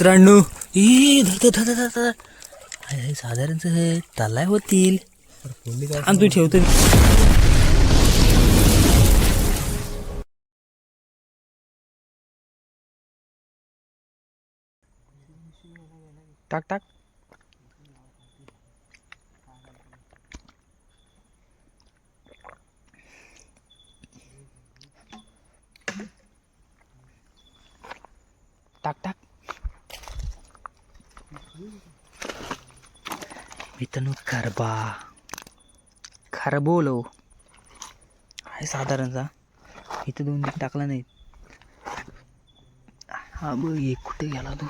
मित्रांनो ई धर धर धर हे तलाय होतील. आणि तू ठेवतो टाक टाक. टाक टाक. मित्रांनो खरबा खरबोलो आहे साधारणचा इथं दोन तीन टाकला नाही हा बघ एक कुठे गेला तू.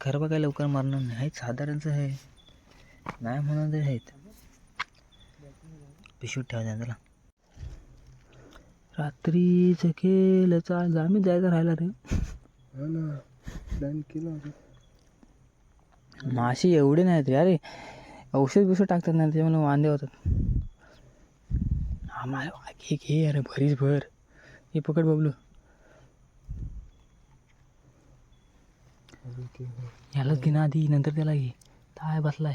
खरबा काय लवकर मारणार नाही. आहेत साधारणचं आहे नाही म्हणून तरी आहेत पिशवीत ठेवायचं त्याला रात्रीचं खेळ चाल. आम्ही जायचं राहिला रे. प्लॅन केला होता. मासे एवढे नाहीत रे अरे औषध बिषध टाकतात ना त्याच्यामुळे वांदे होतात. आम्हाला घे अरे भरीच भर. हे पकड बबलू. यालाच घे ना आधी नंतर त्याला घे. काय बसलाय.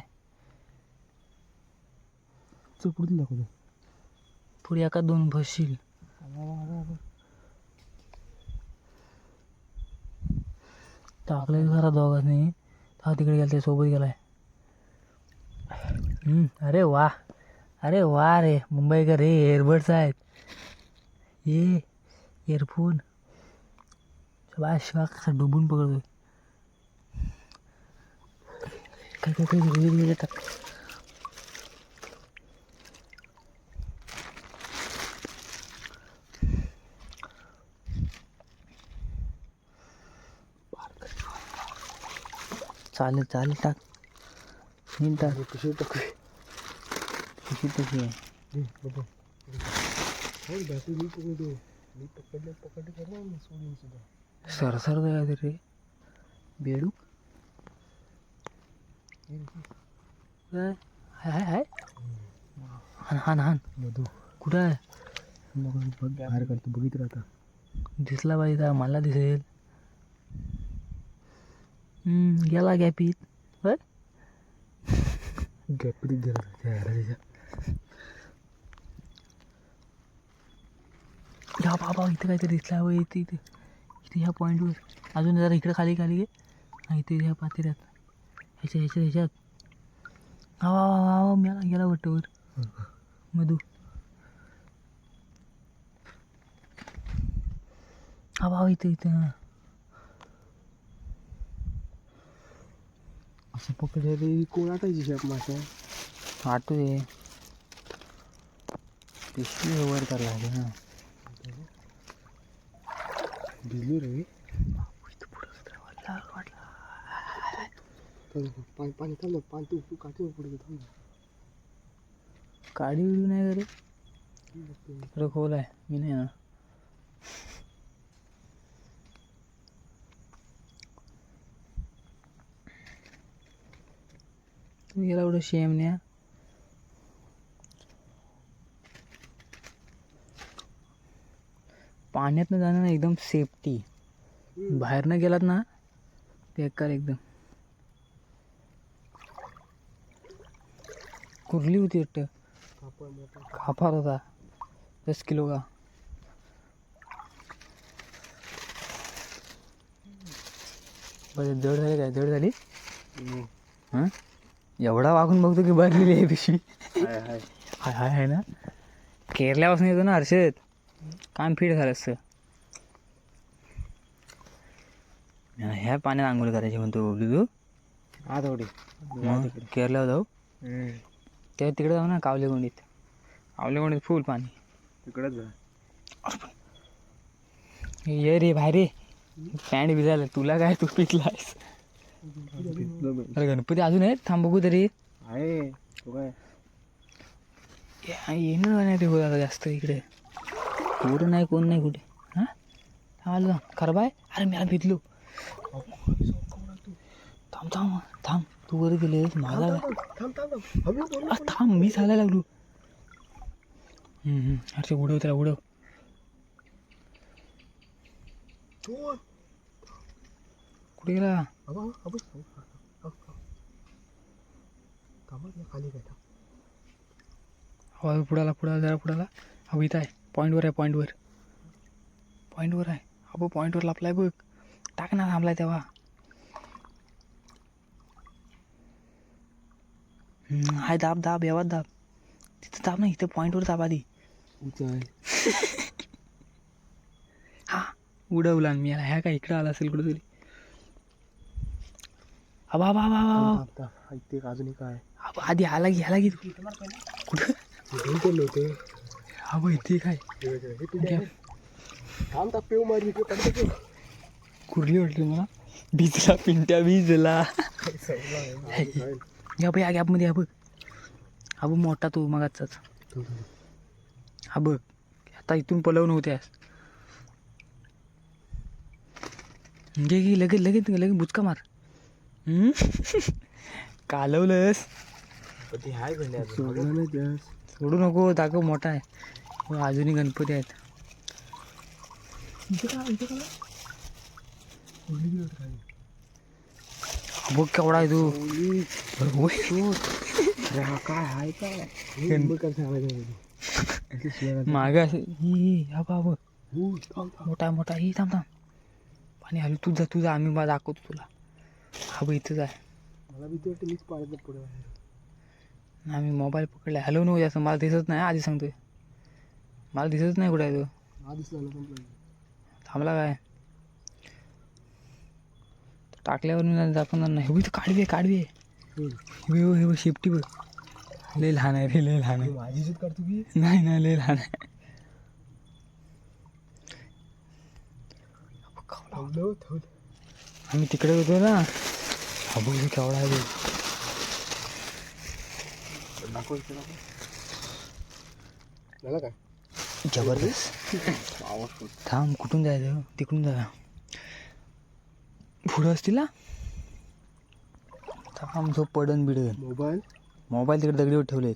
पुढे दाखवतो. पुढे एका दोन भरशील टाकलं जरा दोघांनी. हा तिकडे गेला त्या सोबत गेलाय. अरे वा. अरे वा रे मुंबईकर रे एअरबड्स आहेत. ये इयरफोन शिवा शिवा कसा डुबून पकडतोय. काय काय काय चालेल चालेल टाक. नीट टाक. कशी टाकू. कशी तशी आहे हो सरसर काय रे. बेडूक काय हाय हाय हाय. हान हान हान. मधू. कुठं आहे? मग बाहेर काढतो बघित राहता दिसला पाहिजे मला दिसेल. गेला गॅपीत होय गॅपरीत गेला या बाबा इथे काहीतरी दिसला हवं इथे इथे इथे ह्या पॉईंटवर अजून जरा इकडे खाली खाली घे हा इथे ह्या पातेऱ्यात ह्याच्या ह्याच्या ह्याच्यात हा वा वा वा मेला गेला वट्टवर मधू हा वा इथे इथे हा असं पकडले कोण आटायची शाप मासा आटू दे. पिशवी वर करायला लागेल ना भिजलो रे. पाणी पाणी ना, पाणी तू तू काठी पुढे थांब बिडी नाही करे तिकडं खोल आहे मी नाही ना. तू गेला एवढं शेमण्या? पाण्यातनं जाणं ना एकदम सेफ्टी बाहेरनं गेलात ना बेकार एकदम. कुर्ली होती वाटतं. खाफार होता. दस किलो का? बरं जड झाली काय? जड झाली? हां? एवढा वागून बघतो की भरलेली आहे पिशवी. हाय हाय. आहे ना. केरल्यापासून येतो ना हर्षद. काम फिट झालं असतं. ह्या पाण्यात आंघोळ करायची म्हणतो तू मग केरल्यावर जाऊ. तेव्हा तिकडे जाऊ ना कावलेगोंडीत. कावलेगोंडीत फुल पाणी. तिकडच जा. ये रे बाहेर रे. पॅन्ट भिजायला तुला काय तू पिकलायस. अरे गणपती अजून आहेत? थांब बघू तरी. आहे. तो काय. ये- येणं नाही ते होत आता जास्त इकडे. पोरं नाही कोण नाही कुठे? हां? थांब जा खरं बाय? अरे मी भिजलो थांब थांब थांब. तू वर गेलेस माझा थांब मी चालायला लागलो. अरे उडव त्याला उडव. कुठे गेला? अबा अबा थांबा या खाली काय थांब हवा पुढाला पुढाला जरा पुढाला. अहो इथं आहे. पॉईंटवर आहे पॉईंटवर पॉईंटवर आहे. अबो पॉईंटवर लापलाय बघ. टाक ना थांबलाय तेव्हा. हम्म, हाय दाब दाब यावात दाब. तिथं दाब ना इथं पॉईंटवर दाब आधी. हा. उडवला मी याला. ह्या काय इकडं आला असेल कुठं तरी अबा बा बा बा थांब, थांब. इथे एक अजून आहे? अबा आधी आला की ह्याला की तू कुठं? दोन कोण नव्हते अबा इथे काय. थांब ताप पेव मारी पेव काढतो पेव. कुरली वाटली मला. भिजला पिंट्या भिजला. या बघ या गॅपमध्ये हा बघ हा बघ मोठा तो मगाचाच. हा बघ आता इथून पलव नव्हत्यास घे घे लगेच लगेच लगेच बुचका मार? कालवलंस पण ते त्यास. सोडू नको दाखव मोठा आहे. हो, अजूनही गणपती आहेत. हा बघ केवढा आहे तू. होय. काय हाय काय. मागं असं बा बघ थांब, थांब. मोठा मोठा. ही थांब थांब. पाणी हलू तुझा तुझा आम्ही बा दाखवतो तुला. हा इथंच आहे. मला भीती वाटते मीच पाण्यात पुढे आम्ही मोबाईल पकडलाय. हलव नको जास्त मला दिसत नाही. आधी सांगतोय. मला दिसत नाही कुठे आहे तो. हा ना थांबला काय? टाकल्यावर मी दाखवणार नाही. हे काढवी आहे काढवी आहे. हे हे बघ शेपटी बघ. लय लहान आहे रे लय लहान आहे. माझी काढतो की? नाही नाही लय लहान आहे. आम्ही तिकडे होतो ना. हा बघ हे केवढा आहे बघ. दाखव इथे दाखव. झालं काय? जबरदस्त. थांब कुठून जायचं? तिकडून जा पुढं असतील ना? थांब झोप पडन बिडन. मोबाईल? मोबाईल तिकडे दगडीवर ठेवलेत.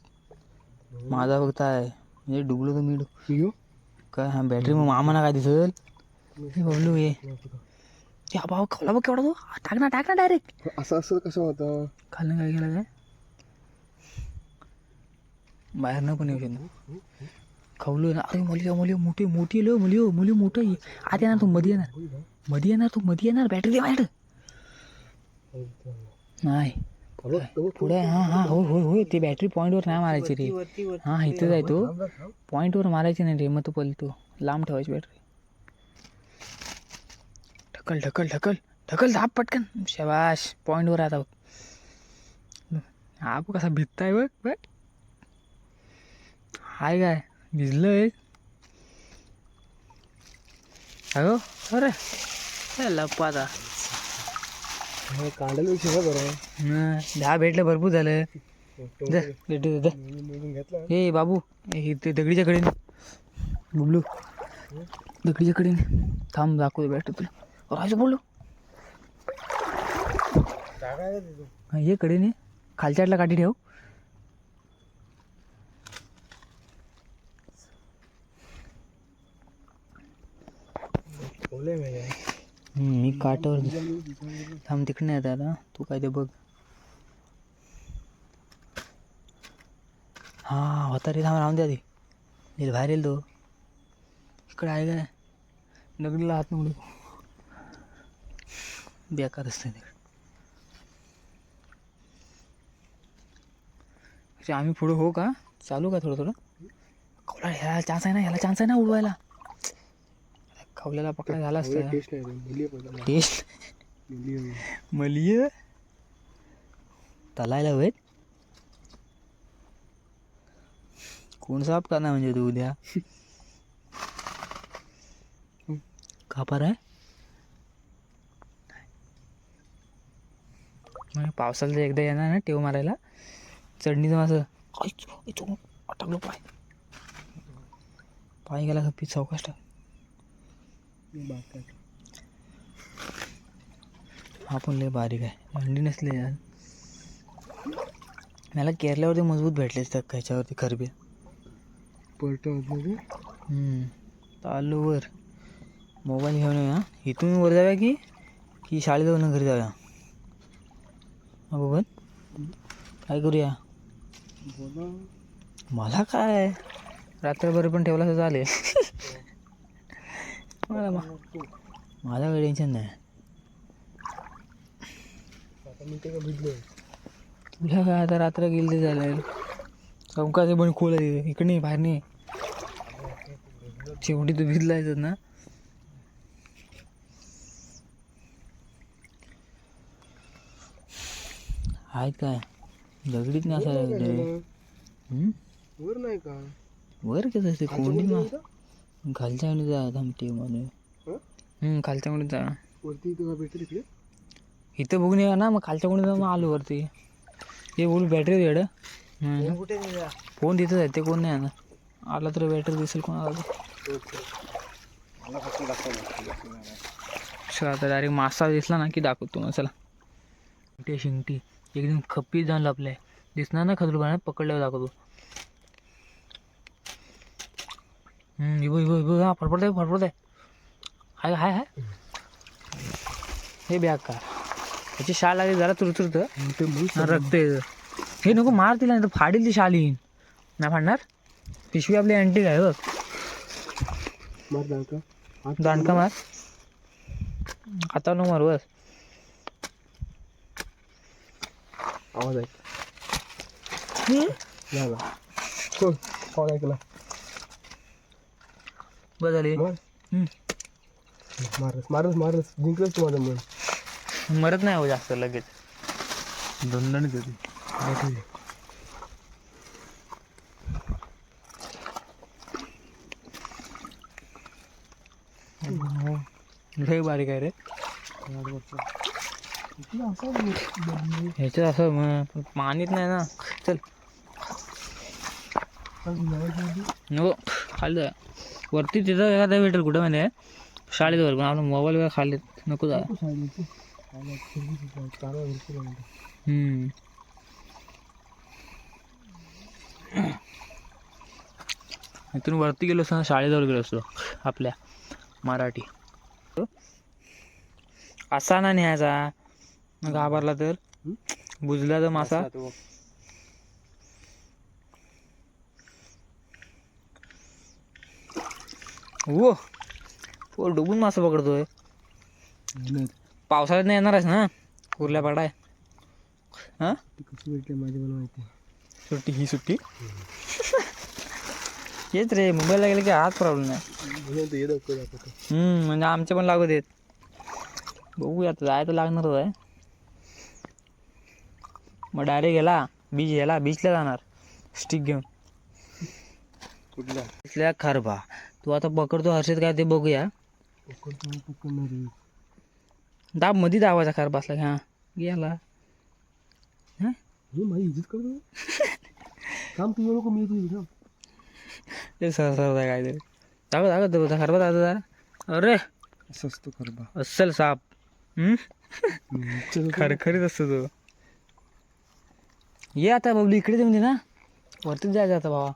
माझा फक्त आहे. म्हणजे डुबलो तर मी काय हा बॅटरी मग आम्हाला काय दिसल? हे बबलू ये ते बाबा खावला बघ केवढा तो. हा, टाक ना टाक ना डायरेक्ट असं असं कसं होतं? खाल्लं काय केलं काय बाहेर न पण येऊ शकत खावलो ना. अरे मुली मुली मोठी मोठी लो मुली मुली मोठं. आहे. आत येणार तू मध्ये येणार. मध्ये येणार तू मध्ये येणार. बॅटरी दे माझ्याकडे. नाही. पुढे हां हां हो हो हो ते बॅटरी पॉईंटवर नाही मारायची रे. हां इथंच आहे तो. पॉईंटवर मारायची नाही रे. मग तो पलतो लांब ठेवायची बॅटरी ढकल ढकल ढकल. ढकल दाब पटकन. शबाश पॉईंटवर आता बघ. हा बघ कसा भिजताय बघ बघ. हाय काय? भिजलंय. अगो अरे. लप्पा आता. कांडाला विषय बरं. हं, दहा भेटलं भरपूर झालं. ए बाबू. हे ते दगडीच्या कडेने. बुबलू. दगडीच्या कडेने. थांब दाखवतो भेटतो तुला. राजू बोलू काय तिथं ये कडेने. खालच्याटला काठी ठेव. बोलले मी मी काठावर थांब तिकडे येत आता. आता तू काय ते बघ. हा होता रे थांब राहून द्या आधी येईल बाहेर येईल तो. इकडे आहे काय दगडीला हात नको बेकार असतं अच्छा, आम्ही पुढं हो का? चालू का थोडं थोडं? कवला ह्याला चान्स आहे ना ह्याला चान्स आहे ना उडवायला? खवल्याला पकडा झाला असता टेस्ट मलिय तलायला होय? कोण साफ करणार म्हणजे तू उद्या? कापार आहे मग पावसाला जर एकदा येणार ना टेव मारायला. चढणीचं माझं अटकलो पाय. पाय गेला का पीच चौकाश टाक आपण लय बारीक आहे. अंडी नसले यार. मला केरल्यावरती मजबूत भेटले त्या ह्याच्यावरती खरबे. पलट तालूवर मोबाईल घेऊन येऊया. इथून वर जाऊया की की शाळेत जाऊन घरी जाऊया? हा काय करूया? मला काय? रात्रभर पण ठेवला तर चालेल. मला मला काही टेन्शन नाही. तुला काय आता रात्र गेली ते चालेल. चौकाचे पण खोल आहे इकडे नाही बाहेर नाही. शेवटी तू येतात ना. आहेत काय? दगडीत नाही असायला? वर नाही का? वर कसं असते? खालच्या कोंडी मध्ये मा नाही का? खालच्या मध्ये जा थांबते मध्ये हं? हम्म खालच्या मध्ये जा. वरती तुला भेटेल इकडे? इथं बघून या ना मग खालच्या कोणी जाऊन आलो वरती. हे बोल बॅटरी वेड फोन तिथंच आहे ते कोण नाही ना आला तर बॅटरी दिसेल दाखवलं चला आता डायरेक्ट मासा दिसला ना की दाखवतो मग चला. शिंगटी. एकदम खप्पी जाऊन लपलाय दिसणार ना खजरू पाण्यात पकडल्यावर दाखवतो. इबो इबो इबो हा फडफडत आहे फडफडत आहे. हाय हाय हाय. हे बॅग का त्याची शाळ लागली जरा तुरतुरत रक्त हे नको मार तिला नाही तर फाडील ती शाल येईन. नाही फाडणार? पिशवी आपली अँटिक आहे बघ. दांडका. मार. आता नो मार बस. आवाज ऐक. झाला हो आवाज ऐकला बस झाली मार हम्म. मारस मारस मारस जिंकलंच तू माझं मन. मरत नाही हो जास्त लगेच. दंडण कधी? लय बारीक आहे रे. ह्याच्यात असं मग पाणीच नाही ना. चल. नको खाली जा. वरती तिथं एखादा भेटेल कुठं माहिती आहे? शाळेत वर पण आपला मोबाईल वगैरे खाली नको जा. इथून वरती गेलो असतो ना शाळेजवळ गेलो असतो. आपल्या मराठी. असा ना न्यायचा. घाबरला तर? बुजला तर मासा? हो पोर डुबून मासा पकडतोय. पावसाळ्यात नाही येणारच ना? कुर्ल्या पडाय. हा? कशी भेटली माझी मला माहिती सुट्टी ही सुट्टी? हेच रे मुंबईला गेले की हाच प्रॉब्लेम हम्म, म्हणजे आमचे पण लागू देत. बघूया आता जायचं लागणारच आहे. मग डायरेक्ट गेला बीच गेला बीचला जाणार. स्टिक घेऊन. कुठला इथल्या खरबा तू आता पकडतो हर्षित काय ते बघूया. दाबमध्ये दाबाचा खरबा असला की हा. गेला हा? हे माझी इज्जत करतो. काम तुझं नको मी तुझी काम ते. सर सर दाखव तो खरबा जरा अरे! असं असतो खरबा अस्सल साप. हम्म? खरखरीत असतो तो. ये आता बाबली इकडे ते म्हणजे ना. वरतीच जायचं आता बाबा.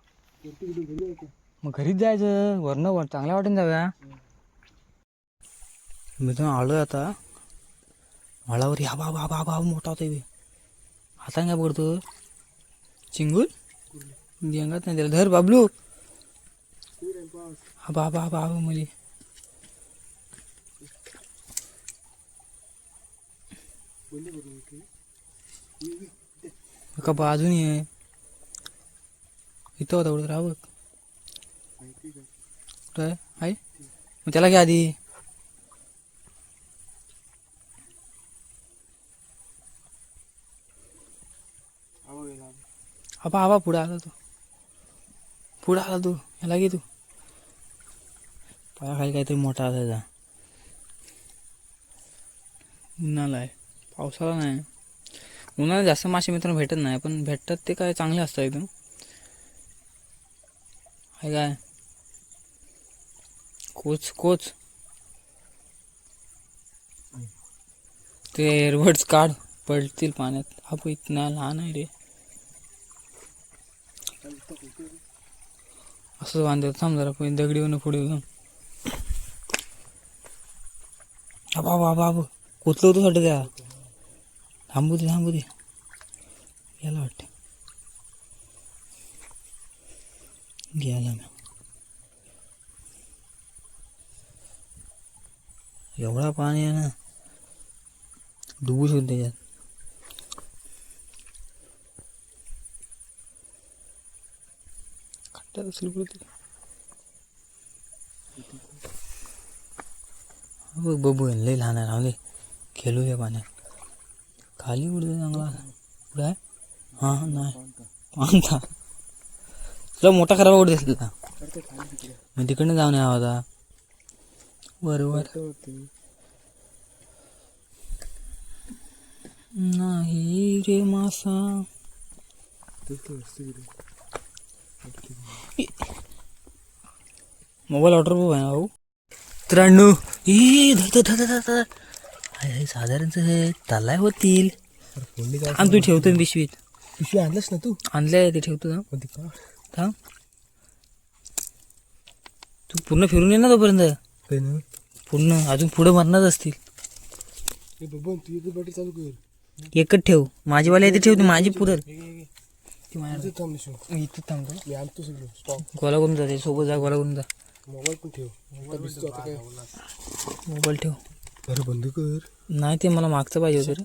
मग घरीच जायचं वरनं वर चांगल्या वाटेन जाऊया. मी तर आलोय आता. मळावर हा बाबा बा बाबा मोठा होता बी. आता काय पकडतो? चिंगूल अंगात नाही त्याला धर बाबलू. हा बाबा हा बाबा मुली. का बाजूनी आहे. इथं होता कुठं राहा बघ. कुठं आहे? आहे मग त्याला घ्या आधी. आबा आबा पुढं आला तू. पुढं आला तू. याला घे तू. पायाखाली काहीतरी मोठा असायचा. उन्हाला आहे. पावसाळा नाही. उन्हाळ्यात जास्त मासे मित्रांनो भेटत नाही पण भेटतात ते काय चांगले असतं एकदम. आहे काय? Coach coach. ते एअरबड्स काढ पडतील पाण्यात. हा पण इतना लहान आहे रे. असं बांधत थांब जरा पण दगडीवरून पुढे जाऊन. बाबा बाबा बाबा. कोचलं होतं साठी त्या? थांबू दे थांबू दे गेला वाटतं गेला ना एवढा पाणी आहे ना डुबू शकतो त्याच्यात. खड्ड्यात असेल कुठे बघ बघू लय लहान आहे राहू दे खेळू दे पाण्यात. खाली उडते चांगला. कुठं आहे? हां नाही. पाहता तुला मोठा खराब उडते असेल मग तिकडनं जाऊन यावं आता. बरोबर. नाही रे मासा. मोबाईल ऑर्डर बघ आहे भाऊ. त्र्याण्णव. ई धर धर धर धर धर. हाय, हाय, साधारणच हे तलाय होतील. आणि तू ठेवतो ना पिशवीत. पिशवी आणलंस ना तू? आणलंय ते ठेवतो थांब. कोणती का? थांब. तू पूर्ण फिरून ये ना तोपर्यंत? काय ना पूर्ण अजून पुढे मरणारच असतील. ए बबन तू एक बॅटरी चालू कर. एकच ठेव. माझीवाली आहे ते ठेवते माझी पुरत ती माझ्या इथं थांब निशू इथं थांबतो मी आणतो सगळं स्टॉक गोला करून सोबत जा गोला करून जा. मोबाईल पण ठेव. आता भिजतो आता काय मोबाईल ठेव. अरे बंद कर. नाही ते मला मागचं पाहिजे होतं रे.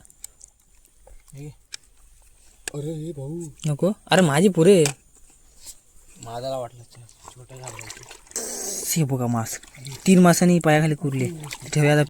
अरे हे भाऊ. नको. अरे माझी पुरे. माझ्याला वाटलं छोट्या हे बघा मास तीन मासांनी पायाखाली कुरले. ठेवूया आता.